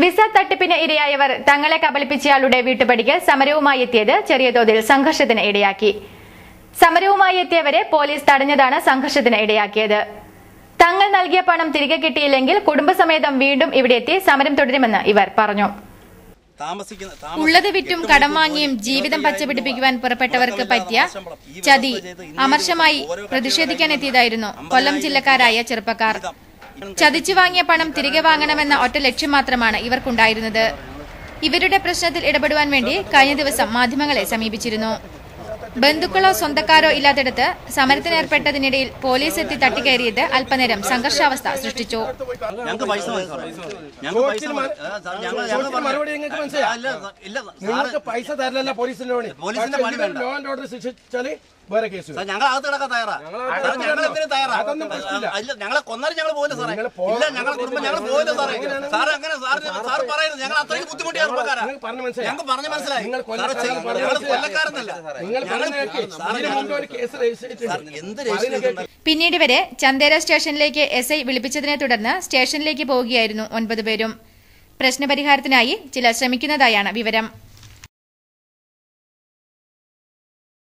Visa തട്ടിപ്പിന് ഇരയായവർ തങ്ങളെ കബളിപ്പിച്ചയാളുടെ വീട്ടുപടിക്ക് സമരവുമായി എത്തിയത് ചെറിയ തോതിൽ സംഘർഷത്തിന് ഇടയാക്കി. സമരവുമായി എത്തിയവരെ പോലീസ് തടഞ്ഞതാണ് സംഘർഷത്തിന് ഇടയാക്കിയത്. തങ്ങൾ നൽകിയ പണം തിരികെ കിട്ടിയില്ലെങ്കിൽ കുടുംബസമേതം വീണ്ടും ഇവിടെ എത്തി സമരം തുടരുമെന്ന് ഇവർ പറഞ്ഞു. ഉള്ളത് വിറ്റും കടം വാങ്ങിയും ജീവിതം പച്ചപിടിപ്പിക്കുവാൻ പുറപ്പെട്ടവർക്ക് പറ്റിയ. ചതി അമർഷമായി പ്രതിഷേധിക്കാൻ എത്തിയതായിരുന്നു കൊല്ലം ജില്ലക്കാരായ ചെറുപ്പക്കാർ. ചതിച്ചു വാങ്ങിയ പണം തിരികെ വാങ്ങണമെന്ന ഒറ്റ ലക്ഷ്യം മാത്രമാണ് ഇവർക്കുണ്ടായിരുന്നത്. ഇവരുടെ പ്രശ്നത്തിൽ ഇടപെടുവാൻ വേണ്ടി കഴിഞ്ഞ ദിവസം മാധ്യമങ്ങളെ സമീപിച്ചിരുന്നു. ബന്ധുക്കളോ സ്വന്തക്കാരോ ഇല്ലാത്തിടത്ത് സമരത്തിനേർപ്പെട്ടതിനിടയിൽ പോലീസ് എത്തി തട്ടിക്കയറിയത് അല്പനേരം സംഘർഷാവസ്ഥ സൃഷ്ടിച്ചു. ഞങ്ങൾക്ക് പൈസ തരില്ല പോലീസിന്റെ പണി. പോലീസിന്റെ പണി വേണ്ട. വേറെ കേസ്. സാർ, ഞങ്ങൾ അകത്ത് കിടക്കാൻ തയ്യാറാ സാർ, ഞങ്ങൾ എന്തിനും തയ്യാറാ അതൊന്നും പ്രശ്നമില്ല. അല്ല ഞങ്ങളെ കൊന്നാലും ഞങ്ങൾ പോയില്ല സാറേ ഇല്ല ഞങ്ങളെ കുടുംബം ഞങ്ങൾ പോയില്ല സാറേ സാർ അങ്ങനെ സാർ സാർ പറയുന്നത് ഞങ്ങൾ അത്രയും ബുദ്ധിമുട്ടിയ ചെറുപ്പക്കാരാ നിങ്ങൾക്ക് പറഞ്ഞു മനസ്സിലായോ? ഞങ്ങൾക്ക് പറഞ്ഞു മനസ്സിലായി നിങ്ങൾ സാറേ, കൊല്ലക്കാരൻ ചെയ്യ- ഞങ്ങൾ മനസ്സിലായോ? കൊല്ലക്കാരെന്നല്ല നിങ്ങൾ ഞങ്ങൾ പറഞ്ഞേക്ക്. സാറേ ഇതിന് മുമ്പ് ഒരു കേസ് രജിസ്റ്റർ ചെയ്തിട്ടുണ്ട്. എന്ത് രജിസ്റ്റർ. പിന്നീട് വരെ ചന്ദേര സ്റ്റേഷനിലേക്ക് എസ് ഐ വിളിപ്പിച്ചതിനെ തുടർന്ന് സ്റ്റേഷനിലേക്ക് പോവുകയായിരുന്നു ഒൻപത് പേരും പ്രശ്നപരിഹാരത്തിനായി ചിലർ ശ്രമിക്കുന്നതായാണ് വിവരം